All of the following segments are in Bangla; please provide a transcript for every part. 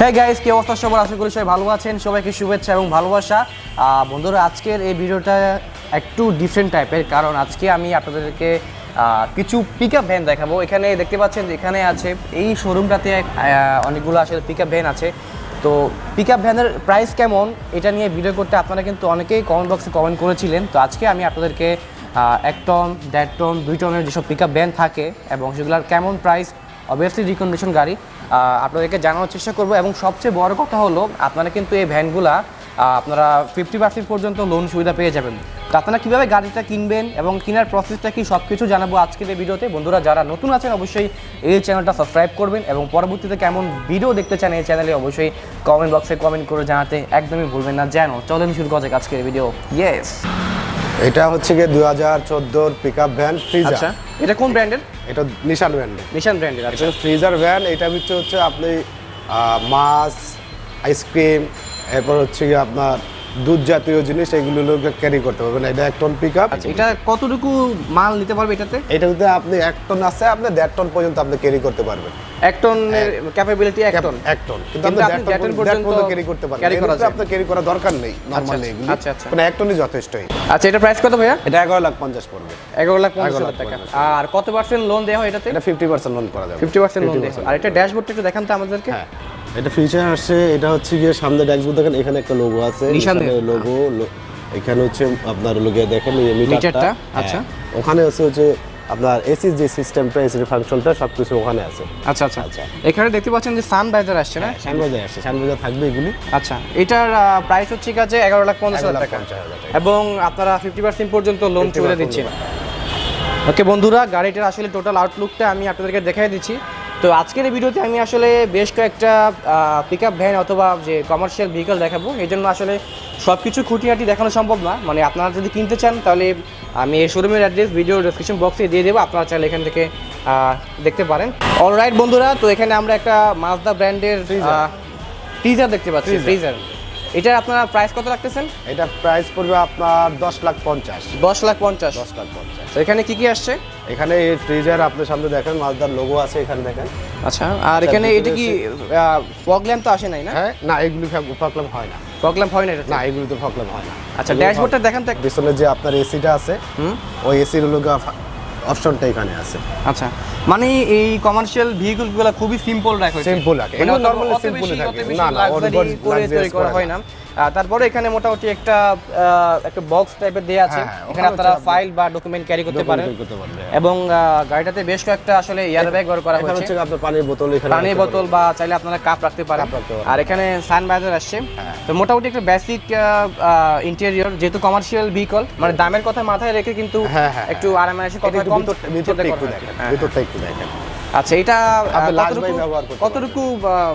হ্যাঁ গাইজ কি অবস্থা? সবার আশা করি সবাই ভালো আছেন। সবাইকে শুভেচ্ছা এবং ভালোবাসা। বন্ধুরা, আজকের এই ভিডিওটা একটু ডিফারেন্ট টাইপের কারণ আজকে আমি আপনাদেরকে কিছু পিক আপ ভ্যান দেখাবো। এখানে দেখতে পাচ্ছেন এখানে আছে, এই শোরুমটাতে অনেকগুলো আসলে পিক আপ ভ্যান আছে। তো পিক আপ ভ্যানের প্রাইস কেমন? এটা নিয়ে ভিডিও করতে আপনারা কিন্তু অনেকেই কমেন্ট বক্সে কমেন্ট করেছিলেন। তো আজকে আমি আপনাদেরকে এক টন দেড় টন দুই টনের যেসব পিক আপ ভ্যান থাকে এবং সেগুলোর কেমন প্রাইস অবভিয়াসলি রিকন্ডিশন গাড়ি। আপনাদেরকে জানানোর চেষ্টা করব। এবং সবচেয়ে বড় কথা হলো আপনারা কিন্তু এই ভ্যানগুলা আপনারা ফিফটি পার্সেন্ট পর্যন্ত লোন সুবিধা পেয়ে যাবেন। তো আপনারা কীভাবে গাড়িটা কিনবেন এবং কেনার প্রসেসটা কি সব কিছু জানাব আজকের এই ভিডিওতে। বন্ধুরা যারা নতুন আছেন অবশ্যই এই চ্যানেলটা সাবস্ক্রাইব করবেন এবং পরবর্তীতে কেমন ভিডিও দেখতে চান এই চ্যানেলে অবশ্যই কমেন্ট বক্সে কমেন্ট করে জানাতে একদমই ভুলবেন না। যেন চলেন শুরু করা যাক আজকের ভিডিও ইয়েস এটা হচ্ছে গিয়ে দু হাজার চোদ্দোর পিক আপ ভ্যান আচ্ছা ফ্রিজার এটা কোন ব্র্যান্ডের এটা নিশান ব্র্যান্ডে নিশান ব্র্যান্ডের এটা ফ্রিজার ভ্যান এটা হচ্ছে হচ্ছে আপনি মাছ আইসক্রিম এরপর হচ্ছে আপনার দুধ জাতীয় জিনিস এগুলো ক্যারি করতে পারবেন এটা এক টন পিক আপ আচ্ছা এটা কতটুকু মাল নিতে পারবে এটাতে? এটা যদি আপনি এক টন আছে আপনি দেড় টন পর্যন্ত আপনি ক্যারি করতে পারবেন। এক টনের ক্যাপাবিলিটি এক টন এক টন কিন্তু আপনি আপনি দেড় টন পর্যন্ত ক্যারি করতে পারবেন করা। আপনার ক্যারি করা দরকার নেই নর্মালি এগুলি। আচ্ছা, আচ্ছা। মানে এক টনই যথেষ্টই। আচ্ছা এটা প্রাইস কত ভাইয়া? এটা এগারো লাখ পঞ্চাশ পড়বে। এগারো লাখ পঞ্চাশ 11 হাজার লাখ টাকা। আর কত পার্সেন্ট লোন দেওয়া হয় এটাতে? এটা ফিফটি পার্সেন্ট লোন করা যাবে। ফিফটি পার্সেন্ট লোন দেওয়া। আর এটা ড্যাশবোর্ডটা একটু দেখান তো আমাদেরকে। হ্যাঁ। এটা ফিচার আসছে এটা হচ্ছে গিয়ে সামনে ড্যাশবোর্ড দেখেন এখানে একটা লোগো আছে। লোগো এখানে হচ্ছে আপনার লোগো দেখেন এই মিটারটা, মিটারটা আচ্ছা। হ্যাঁ, ওখানে হচ্ছে হচ্ছে আপনার এসি যে সিস্টেমটা এসি ফাংশনটা সব কিছু ওখানে আছে। আচ্ছা আচ্ছা। এখানে দেখতে পাচ্ছেন যে সানরাইজার আসছে না? সানবাজার আসছে সানবাজার থাকবে এগুলি। আচ্ছা এটার প্রাইস হচ্ছে ঠিক আছে এগারো লাখ পঞ্চাশ হাজার টাকা। 11,50,000 এবং আপনারা ফিফটি পার্সেন্ট পর্যন্ত লোন 50% সুবিধা দিচ্ছেন ওকে বন্ধুরা গাড়িটার আসলে টোটাল আউটলুকটা আমি আপনাদেরকে দেখাই দিচ্ছি। তো আজকের এই ভিডিওতে আমি আসলে বেশ কয়েকটা পিক আপ ভ্যান অথবা যে কমার্শিয়াল ভেহিকল দেখাবো। এই জন্য আসলে সব কিছু খুঁটিনাটি দেখানো সম্ভব না। মানে আপনারা যদি কিনতে চান তাহলে আমি এই শোরুমের অ্যাড্রেস ভিডিও ডিসক্রিপশন বক্সে দিয়ে দেবো। আপনারা চাইলে এখান থেকে দেখতে পারেন। অলরাইট বন্ধুরা তো এখানে আমরা একটা মাজদা ব্র্যান্ডের টিজার দেখতে পাচ্ছি। ফ্রিজার এটার আপনারা প্রাইস কত রাখতেছেন? এটা প্রাইস পড়বে আপনার দশ লাখ পঞ্চাশ। দশ লাখ পঞ্চাশ। দশ লাখ পঞ্চাশ। এখানে কি কি আসছে? এখানে এই ফ্রিজার আপনার সামনে দেখেন মালদার লোগো আছে এখানে দেখেন। আচ্ছা আর এখানে এটা কি ফগ ল্যাম্প তো আসে নাই না? হ্যাঁ না এগুলি প্রবলেম হয় না। ফগ ল্যাম্প হয় না এটা? না এগুলি তো প্রবলেম হয় না। আচ্ছা ড্যাশবোর্ডটা দেখেন তো। পিছনে যে আপনার এসিটা আছে হুম। ওই এসির লোগো অপশনটা এখানে আছে আচ্ছা মানে এই কমার্শিয়াল ভেহিকলগুলো খুবই সিম্পল রাখা হয়েছে সিম্পল রাখে। এগুলো নরমালি সিম্পল থাকে। না, না, অনেক করে তৈরি করা হয় না তারপরে এখানে মোটামুটি একটা একটা বক্স টাইপের দেওয়া আছে। হ্যাঁ, হ্যাঁ, এখানে আপনারা ফাইল বা ডকুমেন্ট ক্যারি করতে পারেন। পারবে। এবং গাড়িটাতে বেশ কয়েকটা আসলে এয়ার ব্যাগ ব্যবহার করা এখানে হয়েছে হচ্ছে আপনার পানির বোতল এখানে পানির বোতল বা চাইলে আপনারা কাপ রাখতে পারেন। আর এখানে সানবাইজার আসছে। তো মোটামুটি একটা বেসিক ইন্টেরিয়র যেহেতু কমার্শিয়াল ভেহিকল মানে দামের কথা মাথায় রেখে কিন্তু হ্যাঁ, হ্যাঁ, একটু আরামে পারবে। কথা কম ভিতর- ভিতরটা একটু দেখেন। ভিতরটা একটু দেখেন। আচ্ছা এটা কতটুকু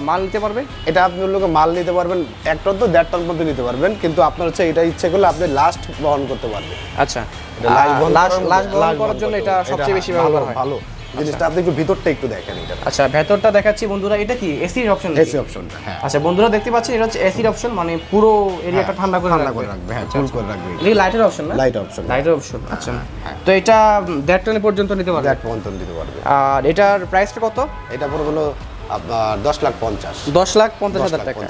মাল নিতে পারবে? এটা আপনি লোকে মাল নিতে পারবেন এক টন তো দেড় টন পর্যন্ত নিতে পারবেন কিন্তু আপনার হচ্ছে এটা ইচ্ছে করলে আপনি লাস্ট বহন করতে পারবেন। আচ্ছা লাস্ট বহন করার- জন্য এটা সবচেয়ে বেশি ভালো ব্যবহার হয়। ভালো। জিনিসটা আপনি একটু ভিতরটা একটু দেখেন এটা। আচ্ছা ভেতরটা দেখাচ্ছি বন্ধুরা এটা কি? এসির অপশন এসি অপশনটা হ্যাঁ। আচ্ছা বন্ধুরা দেখতে পাচ্ছেন এটা হচ্ছে এসির অপশন মানে পুরো এরিয়াটা ঠান্ডা করে ঠান্ডা করে রাখবে হ্যাঁ ফুল করে রাখবে এটা। লাইটের অপশন না? লাইট অপশন লাইটের অপশন আচ্ছা। তো এটা দেড় টনের পর্যন্ত নিতে পারবে? দেড় পর্যন্ত দিতে পারবে। আর এটার প্রাইসটা কত? এটা পড়বে হলো আপনার দশ লাখ পঞ্চাশ। দশ লাখ পঞ্চাশ হাজার টাকা।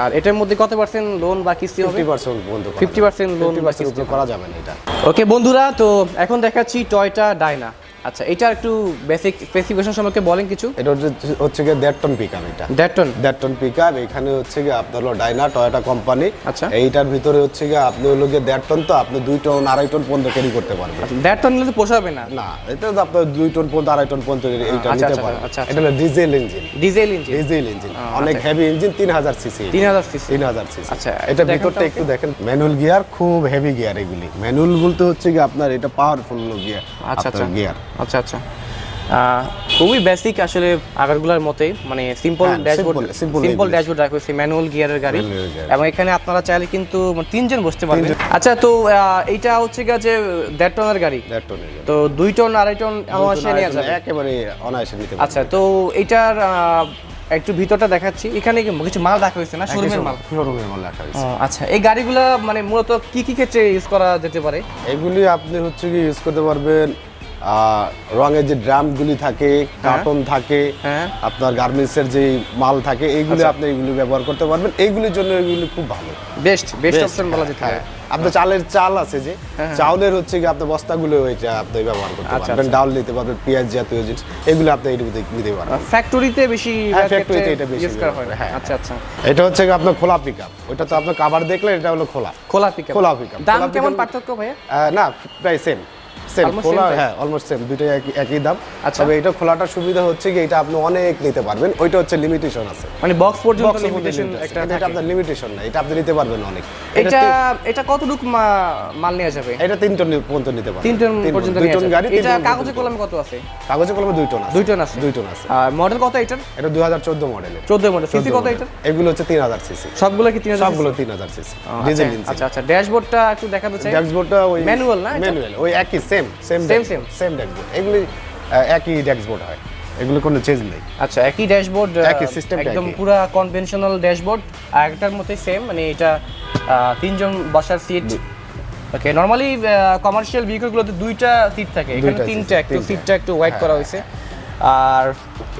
আর এটার মধ্যে কত পার্সেন্ট লোন বা কিস্তি হবে? ফিফটি পার্সেন্ট পর্যন্ত 50% loan বা পার্সেন্ট উপরে করা যাবে না এটা। ওকে বন্ধুরা তো এখন দেখাচ্ছি টয়টা ডাইনা আচ্ছা এটা একটু বেসিক স্পেসিফিকেশন সম্পর্কে বলেন কিছু। এটা হচ্ছে- গিয়ে দেড় টন পিকআপ এটা। দেড় টন দেড় টন পিকআপ এখানে হচ্ছে গিয়ে আপনার হলো ডাইনা টয়োটা কোম্পানি আচ্ছা। এইটার ভিতরে হচ্ছে গিয়ে আপনি হলো গিয়ে দেড় টন তো আপনি দুই টন আড়াই টন পর্যন্ত ক্যারি করতে পারবেন। দেড় টন নিলে তো পোষাবে না। না এটা তো আপনার দুই টন পর্যন্ত আড়াই টন পর্যন্ত এইটা আচ্ছা, নিতে পারবেন। আচ্ছা, আচ্ছা। এটা হলো diesel engine diesel engine diesel engine অনেক হেভি ইঞ্জিন তিন হাজার সিসি তিন হাজার সিসি তিন হাজার সিসি আচ্ছা, এটা ভিতরটা একটু দেখেন। ম্যানুয়াল গিয়ার খুব হেভি গিয়ার এগুলি। ম্যানুয়াল বলতে হচ্ছে কি আপনার এটা পাওয়ারফুল গিয়ার আচ্ছা আচ্ছা। গিয়ার আচ্ছা আচ্ছা। খুবই বেসিক আসলে আগেরগুলোর মতোই মানে সিম্পল ড্যাশবোর্ড সিম্পল ড্যাশবোর্ড রাখা হয়েছে ম্যানুয়াল গিয়ারের গাড়ি। এবং এখানে আপনারা চাইলে কিন্তু মানে তিনজন বসতে পারবেন। আচ্ছা তো এইটা হচ্ছে গিয়ে যে দেড় টনের গাড়ি। তো দুই টন আড়াই টন যাবে। একেবারে অনায়াসে নিতে আচ্ছা তো এইটার একটু ভিতরটা দেখাচ্ছি। এখানে কি কিছু মাল রাখা হয়েছে না? শোরুমের মাল? শোরুমের মাল রাখা হয়েছে। আচ্ছা এই গাড়িগুলো মানে মূলত কি কি ক্ষেত্রে ইউজ করা যেতে পারে? এগুলি আপনি হচ্ছে কি ইউজ করতে পারবেন রঙের যে ড্রামগুলি থাকে কার্টন থাকে হ্যাঁ। আপনার গার্মেন্টসের যে মাল থাকে এইগুলি আচ্ছা। আপনি এইগুলি ব্যবহার করতে পারবেন। এইগুলির জন্য এইগুলি খুব ভালো। বেস্ট বেস্ট অপশন বলা যেতে হ্যাঁ। পারে। আপনার চালের চাল আছে যে হ্যাঁ, হ্যাঁ। চাউলের হচ্ছে কি আপনার বস্তাগুলো আপনি ব্যবহার করতে আচ্ছা, পারবেন। আচ্ছা। ডাউল নিতে পারবেন পেঁয়াজ জাতীয় জিনিস এগুলো আপনি এইটুকু নিতে পারবেন। ফ্যাক্টরিতে বেশি হ্যাঁ, factory তে এটা বেশি ইউজ করা হয় হ্যাঁ। আচ্ছা আচ্ছা। এটা হচ্ছে কি আপনার খোলা পিক আপ ওইটা তো আপনার কাভার দেখলে এটা হলো খোলা। খোলা পিক খোলা pickup। দাম কেমন পার্থক্য আহ, না প্রায় সেম সেম খোলা হ্যাঁ অলমোস্ট সেম দুটোই একই একই দাম। আচ্ছা। তবে এটা খোলাটার সুবিধা হচ্ছে কি এটা আপনি অনেক নিতে পারবেন ওইটা হচ্ছে লিমিটেশন আছে। মানে বক্স পর্যন্ত লিমিটেশন একটা এটা আপনার লিমিটেশন না এটা আপনি নিতে পারবেন অনেক। এটা এটা কতটুকু মাল নেওয়া যাবে? এটা তিন টন পর্যন্ত নিতে পারবেন। তিন টন পর্যন্ত নেওয়া টন গাড়ি এটা কাগজে কলমে কত আছে? কাগজে কলমে দুই টন আছে। দুই টন আছে? দুই টন আছে। আর মডেল কত এটার? এটা দুই হাজার চোদ্দ মডেলের চোদ্দ মডেল সিসি কত এটার? এগুলো হচ্ছে তিন হাজার সিসি সবগুলো কি তিন হাজার সবগুলো তিন হাজার সিসি ডিজেল ইঞ্জিন আচ্ছা আচ্ছা ড্যাশবোর্ডটা একটু দেখাতে চাই। ড্যাশবোর্ডটা ওই Manual না ম্যানুয়াল ওই একই same same Same, same? Same dashboard এগুলি একই ড্যাশবোর্ড হয়। এগুলো কোনো চেঞ্জ নেই। আচ্ছা একই ড্যাশবোর্ড একই টা একদম। পুরা কনভেনশনাল ড্যাশবোর্ড আর একটার মধ্যে সেম মানে এটা তিনজন বসার সিট ওকে নরমালি কমার্শিয়াল ভেহিকলগুলোতে দুইটা সিট থাকে। এখানে তিনটা একটু সিটটা একটু হোয়াইট করা হয়েছে। আর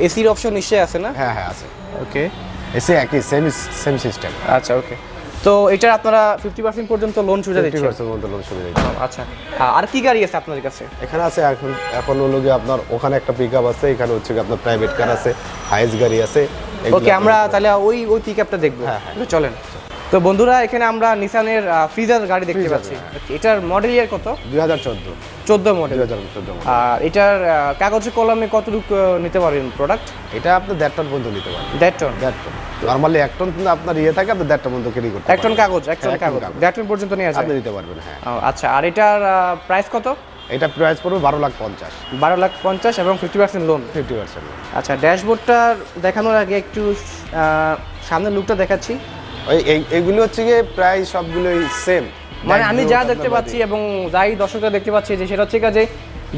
এসির অপশন নিশ্চয়ই আছে না? হ্যাঁ হ্যাঁ আছে। ওকে এসে একই সেম সেম সিস্টেম আচ্ছা ওকে তো এটা আপনারা ফিফটি পার্সেন্ট পর্যন্ত লোন সুবিধা দিচ্ছেন? পার্সেন্ট পর্যন্ত লোন সুবিধা দিচ্ছে। আচ্ছা। আর কি গাড়ি আছে আপনাদের কাছে? এখানে আছে এখন এখন হলো গিয়ে আপনার ওখানে একটা পিক আছে এখানে হচ্ছে আপনার প্রাইভেট কার আছে হাইস গাড়ি আছে। ওকে আমরা তাহলে ওই ওই পিক আপটা দেখব। হ্যাঁ, হ্যাঁ। চলেন। তো বন্ধুরা এখানে আমরা নিসানের ফ্রিজার গাড়ি দেখতে পাচ্ছি। এটার মডেল ইয়ার কত? দুই হাজার চোদ্দ। চোদ্দ মডেল আর এটার কাগজে কলমে কতটুকু নিতে পারবেন প্রোডাক্ট এটা আপনি দেড় টন পর্যন্ত নিতে পারেন দেড় টন? দেড় টন। নর্মালি এক টন কিন্তু আপনার ইয়ে থাকে আপনি দেড় টন পর্যন্ত ক্যারি করতে এক টন কাগজ এক টন হ্যাঁ, কাগজ। দেড় টন পর্যন্ত যায়? আপনি নিতে পারবেন হ্যাঁ। আচ্ছা। আর এটার প্রাইস কত? এটা প্রাইস পড়বে বারো লাখ পঞ্চাশ। বারো লাখ পঞ্চাশ এবং fifty percent loan fifty percent আচ্ছা ড্যাশবোর্ডটা দেখানোর আগে একটু সামনের লুকটা দেখাচ্ছি। ওই এইগুলো হচ্ছে গিয়ে প্রায় সবগুলোই সেম মানে আমি যা দেখতে পাচ্ছি এবং যাই দর্শকরা দেখতে পাচ্ছি যে সেটা হচ্ছে যে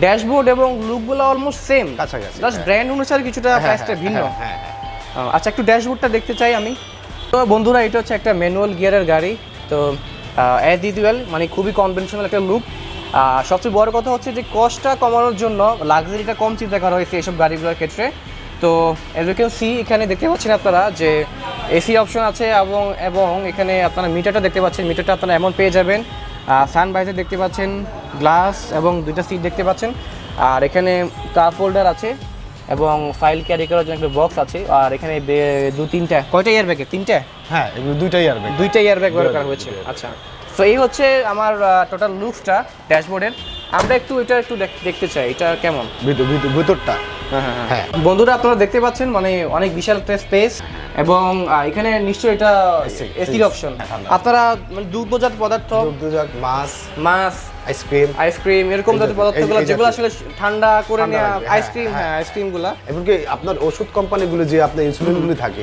ড্যাশবোর্ড এবং লুকগুলো অলমোস্ট সেম কাছাকাছি, জাস্ট হ্যাঁ। ব্র্যান্ড অনুসারে কিছুটা প্রাইসটা ভিন্ন। হ্যাঁ হ্যাঁ আচ্ছা একটু ড্যাশবোর্ডটা দেখতে চাই আমি। তো বন্ধুরা এটা হচ্ছে একটা ম্যানুয়াল গিয়ারের গাড়ি। তো অ্যাজ ইউজুয়াল মানে খুবই কনভেনশনাল একটা লুক সবচেয়ে বড় কথা হচ্ছে যে কস্টটা কমানোর জন্য লাক্সারিটা কম চিন্তা করা হয়েছে এসব গাড়িগুলোর ক্ষেত্রে। তো এজ ইউ ক্যান সি এখানে দেখতে পাচ্ছেন আপনারা যে এসি অপশন আছে এবং এবং এখানে আপনারা মিটারটা দেখতে পাচ্ছেন। মিটারটা আপনারা এমন পেয়ে যাবেন। সান বাইজে দেখতে পাচ্ছেন গ্লাস এবং দুইটা সিট দেখতে পাচ্ছেন। আর এখানে কাপ হোল্ডার আছে এবং ফাইল ক্যারি করার জন্য একটা বক্স আছে। আর এখানে দু তিনটা কয়টা ইয়ার ব্যাগে তিনটা? হ্যাঁ এগুলো দুইটাই আর ব্যাগ দুইটা ইয়ার ব্যাগ ব্যবহার করা হয়েছে আচ্ছা। তো এই হচ্ছে আমার টোটাল লুকসটা ড্যাশবোর্ডের আমরা একটু এটা একটু দেখতে চাই এটা কেমন? ভিতরটা। হ্যাঁ বন্ধুরা আপনারা দেখতে পাচ্ছেন মানে অনেক বিশাল একটা স্পেস এবং এখানে নিশ্চয়ই এটা এসির অপশন আপনারা মানে দুগ্ধজাত পদার্থ দুধ মাছ মাছ আইসক্রিম আইসক্রিম এরকম জাতীয় পদার্থগুলো যেগুলো আসলে ঠান্ডা করে নেওয়া হ্যাঁ, আইসক্রিম হ্যাঁ আইসক্রিমগুলা এমনকি আপনার ওষুধ কোম্পানিগুলো যে আপনার ইনসুলিনগুলো থাকে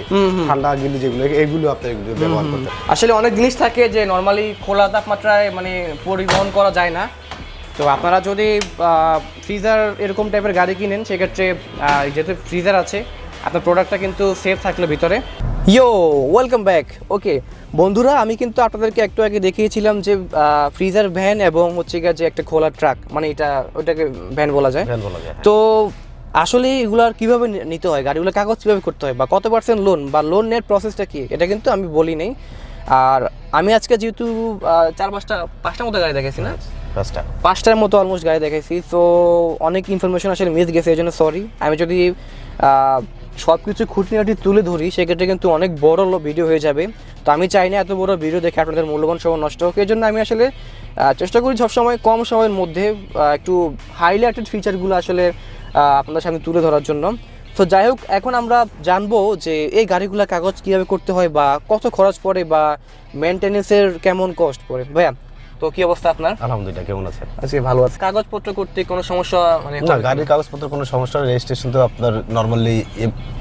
ঠান্ডা গিলি যেগুলো এগুলো আপনার এগুলো ব্যবহার করতে আসলে অনেক জিনিস থাকে যে নর্মালি খোলা তাপমাত্রায় মানে পরিবহন করা যায় না। তো আপনারা যদি ফ্রিজার এরকম টাইপের গাড়ি কিনেন সেক্ষেত্রে যেহেতু ফ্রিজার আছে আপনার প্রোডাক্টটা কিন্তু সেফ থাকলে ভিতরে। ইয়ো ওয়েলকাম ব্যাক ওকে বন্ধুরা আমি কিন্তু আপনাদেরকে একটু আগে দেখিয়েছিলাম যে ফ্রিজার ভ্যান এবং হচ্ছে গিয়ে যে একটা খোলা ট্রাক মানে এটা ওটাকে ভ্যান বলা যায়। ভ্যান বলা যায়, হ্যাঁ। তো আসলে এগুলার কীভাবে নিতে হয়? গাড়িগুলো কাগজ কীভাবে করতে হয়? বা কত পার্সেন্ট লোন বা লোন নেওয়ার প্রসেসটা কী? এটা কিন্তু আমি বলি নেই আর আমি আজকে যেহেতু চার পাঁচটা পাঁচটার মতো গাড়ি দেখেছি না? পাঁচটা পাঁচটার মতো অলমোস্ট গাড়ি দেখেছি তো অনেক ইনফরমেশন আসলে মিস গেছে, এই জন্য সরি আমি যদি সব কিছু খুঁটিনাটি তুলে ধরি, সেক্ষেত্রে কিন্তু অনেক বড় ভিডিও হয়ে যাবে। তো আমি চাই না এত বড় ভিডিও দেখে আপনাদের মূল্যবান সময় নষ্ট হোক। এই জন্য আমি আসলে চেষ্টা করি সবসময় কম সময়ের মধ্যে একটু হাইলাইটেড ফিচারগুলো আসলে আপনাদের সামনে তুলে ধরার জন্য। তো যাই হোক, এখন আমরা জানব যে এই গাড়িগুলোর কাগজ কীভাবে করতে হয় বা কত খরচ পড়ে বা মেনটেনেন্সের কেমন কস্ট পড়ে। ভাইয়া তো কি অবস্থা আপনার? আলহামদুলিল্লাহ কেমন আছেন? আজকে ভালো আছে। কাগজপত্র করতে কোনো সমস্যা মানে না গাড়ির কাগজপত্র কোনো সমস্যা রেজিস্ট্রেশন তো আপনার নর্মালি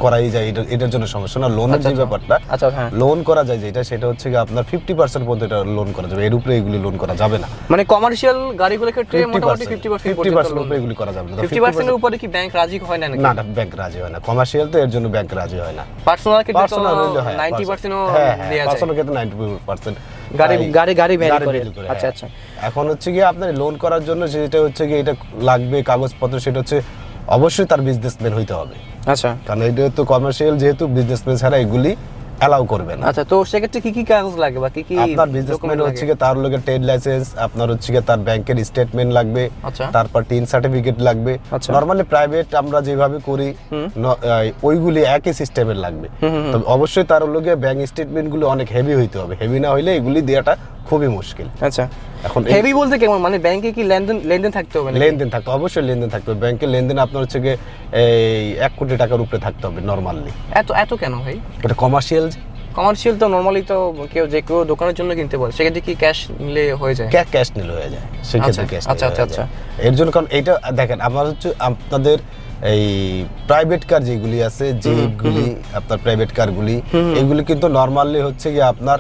করাই যায় এটা এটার জন্য সমস্যা না। লোনের যে ব্যাপারটা আচ্ছা হ্যাঁ। লোন করা যায় যেটা সেটা হচ্ছে কি আপনার ফিফটি পার্সেন্ট পর্যন্ত এটা লোন করা যাবে। এর উপরে এগুলি লোন করা যাবে না। মানে কমার্শিয়াল গাড়িগুলোর ক্ষেত্রে ফিফটি মোটামুটি percent fifty fifty percent percent উপরে এগুলি করা যাবে না। ফিফটি পার্সেন্টের উপরে কি ব্যাংক রাজি হয় না না ব্যাংক রাজি হয় না। কমার্শিয়াল তো এর জন্য ব্যাংক রাজি হয় না। পার্সোনাল ক্ষেত্রে তো পার্সোনাল নাইনটি পার্সেন্টও হ্যাঁ দেওয়া যায়। পার্সোনাল ক্ষেত্রে নাইনটি পার্সেন্ট গাড়ি গাড়ি গাড়ি ভ্যারি করে। আচ্ছা হ্যাঁ। আচ্ছা। এখন হচ্ছে গিয়ে আপনার লোন করার জন্য যেটা হচ্ছে গিয়ে এটা লাগবে কাগজপত্র সেটা হচ্ছে অবশ্যই তার বিজনেসম্যান হইতে হবে। আচ্ছা। কারণ এটা তো কমার্শিয়াল যেহেতু বিজনেসম্যান ছাড়া এগুলি অ্যালাউ করবে না। আচ্ছা তো সেক্ষেত্রে কি কি কাগজ লাগে বা কি কি আপনার বিজনেসম্যান হচ্ছে কি তার লগে ট্রেড লাইসেন্স আপনার হচ্ছে কি তার ব্যাংকের স্টেটমেন্ট লাগবে আচ্ছা। তারপর টিন সার্টিফিকেট লাগবে। আচ্ছা। নরমালি প্রাইভেট আমরা যেভাবে করি ওইগুলি একই সিস্টেমের লাগবে। তবে অবশ্যই তার লগে ব্যাংক স্টেটমেন্টগুলো অনেক হেভি হইতে হবে। হেভি না হইলে এগুলি দেওয়াটা খুবই মুশকিল। আচ্ছা। এখন হেভি বলতে কেমন? মানে ব্যাংকে কি লেনদেন লেনদেন থাকতে হবে লেনদেন থাকতে হবে, অবশ্যই লেনদেন থাকতে হবে। ব্যাংকের লেনদেন আপনার হচ্ছে গিয়ে এই এক কোটি টাকার উপরে থাকতে হবে নর্মালি এত এত কেন ভাই? এটা কমার্শিয়াল কমার্শিয়াল তো নর্মালি তো কেউ যে কেউ দোকানের জন্য কিনতে পারে। সেক্ষেত্রে কি ক্যাশ নিলে হয়ে যায়? ক্যাশ ক্যাশ নিলে হয়ে যায়। সেক্ষেত্রে আচ্ছা, ক্যাশ আচ্ছা, আচ্ছা, আচ্ছা। এর জন্য কারণ এটা দেখেন আমার হচ্ছে আপনাদের এই প্রাইভেট কার যেগুলি আছে যেগুলি আপনার প্রাইভেট কারগুলি এগুলি কিন্তু নর্মালি হচ্ছে কি আপনার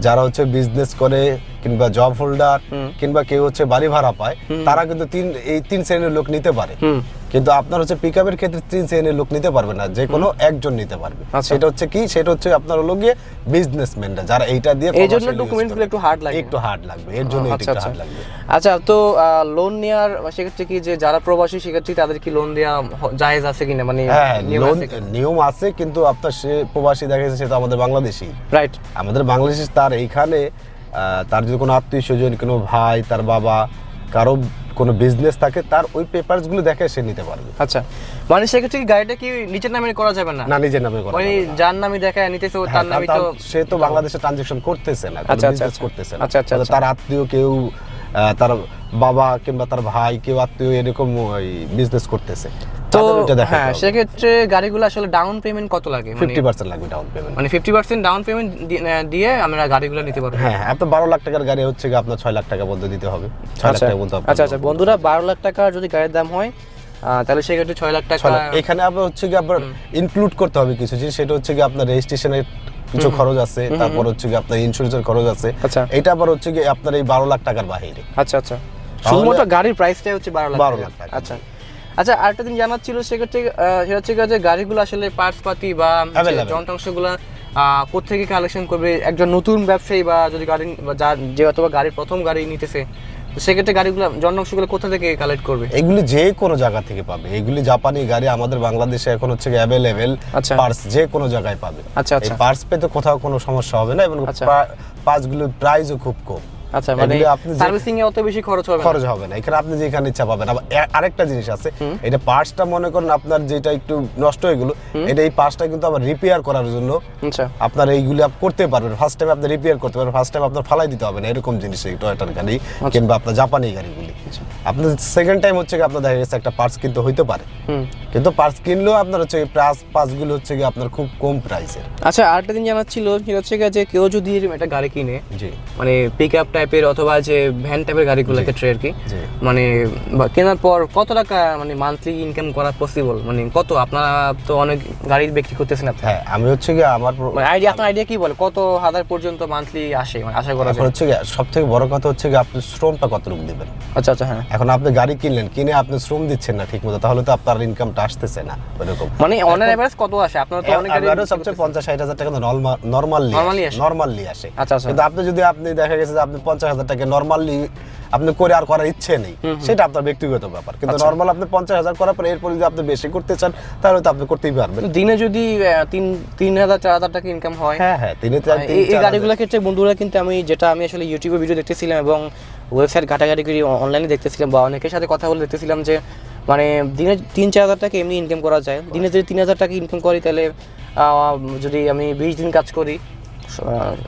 যারা হচ্ছে বিজনেস করে কিংবা জব হোল্ডার কিংবা কেউ হচ্ছে বাড়ি ভাড়া পায় তারা কিন্তু তিন এই তিন শ্রেণির লোক নিতে পারে। কিন্তু আপনার হচ্ছে পিক আপের ক্ষেত্রে তিন শ্রেণির লোক নিতে পারবে না যে কোনো একজন নিতে পারবে। আচ্ছা। সেটা হচ্ছে কি? সেটা হচ্ছে আপনার হলো গিয়ে বিজনেসম্যানরা যারা এইটা দিয়ে এই জন্য ডকুমেন্টগুলো একটু হার্ড লাগে একটু হার্ড লাগবে এর জন্য আচ্ছা একটু আচ্ছা। হার্ড লাগবে। আচ্ছা তো লোন নেওয়ার সেক্ষেত্রে কি যে যারা প্রবাসী সেক্ষেত্রে তাদের কি লোন দেওয়া জায়েজ আছে কিনা? মানে হ্যাঁ লোন নিয়ম আছে কিন্তু আপনার সে প্রবাসী দেখা যাচ্ছে সে তো আমাদের বাংলাদেশি। রাইট আমাদের বাংলাদেশি তার এইখানে তার যদি কোনো আত্মীয় স্বজন কোনো ভাই তার বাবা কারও কোনো বিজনেস থাকে তার ওই পেপারসগুলো দেখে সে নিতে পারবে। আচ্ছা মানে সেক্ষেত্রে গাড়িটা কি নিচের নামে করা যাবে না? না নিজের নামে করা মানে যার নামে দেখায় নিতেছে হ্যাঁ, তার নামে তো সে তো বাংলাদেশে ট্রানজেকশন করতেছে না আচ্ছা, আচ্ছা, বিজনেস আচ্ছা। করতেছে না। আচ্ছা, আচ্ছা, আচ্ছা। তার আত্মীয় কেউ তার বাবা কিংবা তার ভাই কেউ আত্মীয় এরকম বিজনেস করতেছে। তো হ্যাঁ সেক্ষেত্রে গাড়িগুলো আসলে ডাউন পেমেন্ট কত লাগে? মানে ফিফটি পার্সেন্ট লাগবে ডাউন পেমেন্ট মানে ফিফটি পার্সেন্ট ডাউন পেমেন্ট দিয়ে আমরা গাড়িগুলো নিতে পারব। হ্যাঁ এত বারো লাখ টাকার গাড়ি হচ্ছে আপনার ছয় লাখ টাকা পর্যন্ত দিতে হবে। ছয় লাখ আচ্ছা টাকা আচ্ছা আচ্ছা বন্ধুরা বারো লাখ টাকা যদি গাড়ির দাম হয় তাহলে সেক্ষেত্রে ছয় লাখ টাকা এখানে আবার হচ্ছে গিয়ে আপনার ইনক্লুড করতে হবে কিছু জিনিস। সেটা হচ্ছে গিয়ে আপনার রেজিস্ট্রেশনের কিছু খরচ আছে তারপর হচ্ছে গিয়ে আপনার ইন্স্যুরেন্সের খরচ আছে। আচ্ছা। এটা আবার হচ্ছে গিয়ে আপনার এই বারো লাখ টাকার বাহিরে আচ্ছা আচ্ছা। শুধুমাত্র গাড়ির প্রাইসটাই হচ্ছে বারো লাখ 12 টাকা। লাখ টাকা। আচ্ছা। আচ্ছা আরেকটা দিন জানার ছিল সেক্ষেত্রে সেটা হচ্ছে যে গাড়িগুলো আসলে পার্টস পাতি বা. যন্ত্রাংশগুলো কোথেকে কালেকশন করবে একজন নতুন ব্যবসায়ী বা যদি গাড়ি যার যে অথবা গাড়ির প্রথম গাড়ি নিতেছে সেক্ষেত্রে গাড়িগুলো যন্ত্রাংশগুলো কোথা থেকে কালেক্ট করবে এগুলি যে কোনো জায়গা থেকে পাবে এগুলি জাপানি গাড়ি আমাদের বাংলাদেশে এখন হচ্ছে অ্যাভেলেবেল আচ্ছা। পার্স যে কোনো জায়গায় পাবে আচ্ছা, এই আচ্ছা। পার্স পেতে কোথাও কোনো সমস্যা হবে না এবং আচ্ছা। পার্সগুলোর প্রাইসও খুব কম আচ্ছা মানে সার্ভিসিং এ অত বেশি খরচ হবে খরচ হবে না। এখানে আপনি যেখানে ইচ্ছা পাবেন। আরেকটা জিনিস আছে। এটা পার্টসটা মনে করেন আপনার যেটা একটু নষ্ট হয়ে গেলো এটা এই পার্টসটা কিন্তু আবার রিপেয়ার করার জন্য আচ্ছা। আপনার এইগুলি করতে পারবেন। ফার্স্ট টাইম আপনি রিপেয়ার করতে পারবেন। ফার্স্ট টাইম আপনার ফালাই দিতে হবে না। এরকম জিনিস এই টয়টার গাড়ি কিংবা আপনার জাপানি গাড়িগুলি। আপনার সেকেন্ড টাইম হচ্ছে আপনার দেখা গেছে একটা পার্টস কিনতে হইতে পারে। কিন্তু পার্টস কিনলেও আপনার হচ্ছে প্রাইস পার্টসগুলো হচ্ছে কি আপনার খুব কম প্রাইসের আচ্ছা আরেকটা দিন জানার ছিল সেটা হচ্ছে গিয়ে যে কেউ যদি একটা গাড়ি কিনে মানে পিক আপ টাইপের অথবা যে ভ্যান টাইপের গাড়িগুলো ক্ষেত্রে আর কি মানে কেনার পর কত টাকা মানে মান্থলি ইনকাম করা পসিবল মানে কত? আপনারা তো অনেক গাড়ি বিক্রি করতেছেন আপনি। হ্যাঁ আমি হচ্ছে কি আমার মানে আইডিয়া আপনার আইডিয়া কি বলে? কত হাজার পর্যন্ত মান্থলি আসে? মানে আশা করা যায়। হচ্ছে কি সব থেকে বড় কথা হচ্ছে কি আপনি শ্রমটা কতটুকু দিবেন? আচ্ছা আচ্ছা হ্যাঁ। এখন আপনি গাড়ি কিনলেন কিনে আপনি শ্রম দিচ্ছেন না ঠিক মতো তাহলে তো আপনার ইনকামটা আসতেছে না ওরকম মানে অন এভারেজ কত আসে? আপনার তো অনেক গাড়ি সবচেয়ে পঞ্চাশ ষাট হাজার টাকা নর্মালি নরমালি আসে। নর্মালি আসে। আচ্ছা, আচ্ছা। কিন্তু আপনি যদি আপনি দেখা গেছে যে আপনি পঞ্চাশ হাজার টাকা নর্মালি আপনি করে আর করার ইচ্ছে নেই। সেটা আপনার ব্যক্তিগত ব্যাপার। কিন্তু আচ্ছা। নর্মাল আপনি পঞ্চাশ হাজার করার পরে এরপর যদি আপনি বেশি করতে চান তাহলে তো আপনি করতেই পারবেন। দিনে যদি তিন তিন হাজার চার হাজার টাকা ইনকাম হয় হ্যাঁ হ্যাঁ তিনি এই গাড়িগুলোর ক্ষেত্রে বন্ধুরা কিন্তু আমি যেটা আমি আসলে ইউটিউবে ভিডিও দেখতেছিলাম এবং ওয়েবসাইট ঘাটাঘাটি করে অনলাইনে দেখতেছিলাম বা অনেকের সাথে কথা বলে দেখতেছিলাম যে মানে দিনে তিন চার হাজার টাকা এমনি ইনকাম করা যায়। দিনে যদি তিন হাজার টাকা ইনকাম করি তাহলে যদি আমি বিশ দিন কাজ করি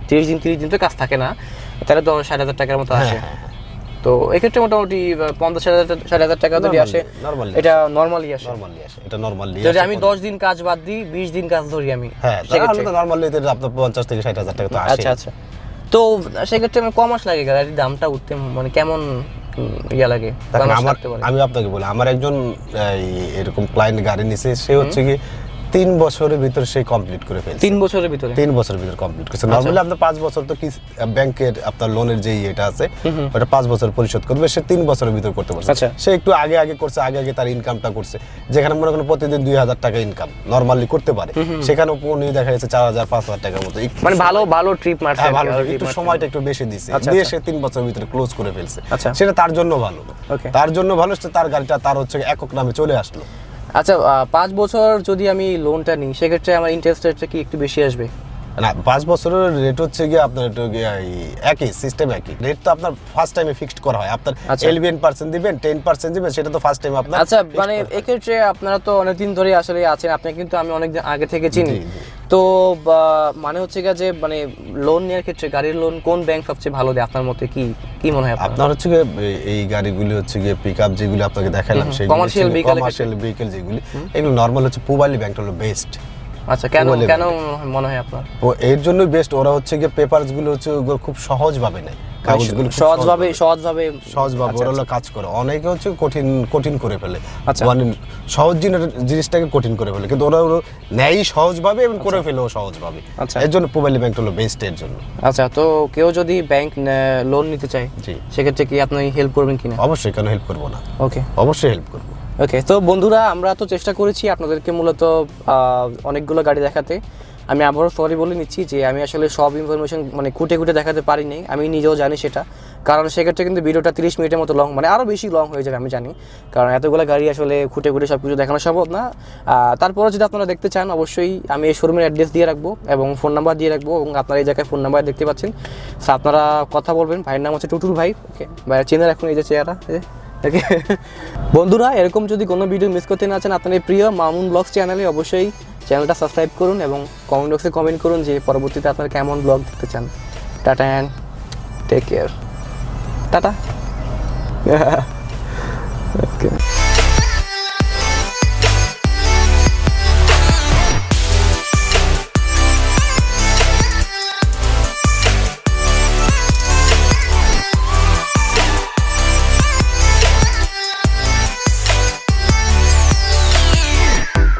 তিরিশ দিন তিরিশ দিন তো কাজ থাকে না। তাহলে তো ষাট হাজার টাকার মতো আসে। তো এক্ষেত্রে মোটামুটি পঞ্চাশ হাজার ষাট হাজার টাকা যদি আসে এটা নর্মালি আসে। নর্মালি আসে এটা নর্মালি যদি আমি দশ দিন কাজ বাদ দিই বিশ দিন কাজ ধরি আমি হ্যাঁ সেক্ষেত্রে তাহলে তো নর্মালি আপনার পঞ্চাশ থেকে ষাট হাজার টাকা তো আসে। আচ্ছা আচ্ছা। তো সেক্ষেত্রে আমার কমাস লাগে গাড়ির দামটা উঠতে মানে কেমন ইয়া লাগে? আমি আপনাকে বলি আমার একজন এরকম ক্লায়েন্ট গাড়ি নিছে সে হচ্ছে কি তিন বছরের ভিতরে সে কমপ্লিট করে ফেলছে। তিন বছরের ভিতরে? তিন বছরের ভিতরে কমপ্লিট করছে। নর্মালি আপনার পাঁচ বছর তো কি ব্যাংকের আপনার লোনের যে ইয়েটা আছে ওটা পাঁচ বছর পরিশোধ করবে সে তিন বছরের ভিতরে করতে পারছে। আচ্ছা। সে একটু আগে আগে করছে আগে আগে তার ইনকামটা করছে। যেখানে মনে করেন প্রতিদিন দুই হাজার টাকা ইনকাম নর্মালি করতে পারে। সেখানে উনি দেখা যাচ্ছে চার হাজার পাঁচ হাজার টাকার মতো। মানে ভালো ভালো ট্রিপ মারছে হ্যাঁ ভালো একটু সময়টা একটু বেশি দিছে। আচ্ছা, দিয়ে আচ্ছা। সে তিন বছরের ভিতরে ক্লোজ করে ফেলছে। আচ্ছা। সেটা তার জন্য ভালো। তার জন্য ভালো তার গাড়িটা তার হচ্ছে একক নামে চলে আসলো। আচ্ছা পাঁচ বছর যদি আমি লোনটা নিই, সেক্ষেত্রে আমার ইন্টারেস্ট রেটটা কি একটু বেশি আসবে? না পাঁচ বছরের রেট হচ্ছে গিয়ে আপনার একটু একই সিস্টেম একই। রেট তো আপনার ফার্স্ট টাইমে ফিক্সড করা হয়। আপনার আচ্ছা। পার্সেন্ট দিবেন টেন পার্সেন্ট দিবেন সেটা তো ফার্স্ট টাইম আপনার আচ্ছা মানে এক্ষেত্রে আপনারা তো অনেকদিন ধরে আসলে আছেন আপনি কিন্তু আমি অনেক আগে থেকে চিনি। তো মানে হচ্ছে গিয়ে যে মানে লোন নেওয়ার ক্ষেত্রে গাড়ির লোন কোন ব্যাংক সবচেয়ে ভালো দেয়? আপনার মতে কি কি মনে হয় আপনার? হচ্ছে গিয়ে এই- গাড়িগুলি হচ্ছে গিয়ে পিক আপ যেগুলি আপনাকে দেখালাম সেগুলো এর কমার্শিয়াল ভেহিকেল যেগুলি এগুলো নর্মাল হচ্ছে পুবালি ব্যাংকটা হলো বেস্ট আচ্ছা কেন কেন মনে হয় আপনার? ও এর জন্যই বেস্ট ওরা হচ্ছে গিয়ে পেপারসগুলো হচ্ছে ওগুলো খুব সহজভাবে নেয়। কাগজগুলো খুব সহজভাবে সহজভাবে সহজভাবে আচ্ছা, ওরা হলো কাজ করে। অনেকে হচ্ছে কঠিন কঠিন করে ফেলে। আচ্ছা। মানে সহজ জিনিসটাকে কঠিন করে ফেলে। কিন্তু ওরা নেয় সহজভাবে এবং করে ফেলেও সহজভাবে। আচ্ছা। এর জন্য পুবালি ব্যাংকটা হলো বেস্ট এর জন্য। আচ্ছা তো কেউ যদি ব্যাংক লোন নিতে চায় জি। সেক্ষেত্রে কি আপনি হেল্প করবেন কিনা? অবশ্যই কেন হেল্প করব না? ওকে অবশ্যই হেল্প করব। ওকে তো বন্ধুরা, আমরা তো চেষ্টা করেছি আপনাদেরকে মূলত অনেকগুলো গাড়ি দেখাতে। আমি আবারও সরি বলে নিচ্ছি যে আমি আসলে সব ইনফরমেশন মানে খুঁটে খুঁটে দেখাতে পারিনি। আমি নিজেও জানি সেটা। কারণ সেক্ষেত্রে কিন্তু ভিডিওটা তিরিশ মিনিটের মতো লং মানে আরও বেশি লং হয়ে যাবে, আমি জানি। কারণ এতগুলো গাড়ি আসলে খুঁটে খুঁটে সব কিছু দেখানো সম্ভব না। তারপরে যদি আপনারা দেখতে চান, অবশ্যই আমি এই শোরুমের অ্যাড্রেস দিয়ে রাখব এবং ফোন নাম্বার দিয়ে রাখব এবং আপনারা এই জায়গায় ফোন নাম্বার দেখতে পাচ্ছেন। আপনারা কথা বলবেন। ভাইয়ের নাম হচ্ছে টুটুল ভাই। ওকে ভাইয়ের চেনে রাখুন এই যে চেহারা Okay? বন্ধুরা, এরকম যদি কোনো ভিডিও মিস করতে না চান আপনাদের প্রিয় মামুন ব্লগস চ্যানেলে অবশ্যই চ্যানেলটা সাবস্ক্রাইব করুন এবং কমেন্ট বক্সে কমেন্ট করুন যে পরবর্তীতে আপনারা কেমন ব্লগ দেখতে চান। Tata and take care tata.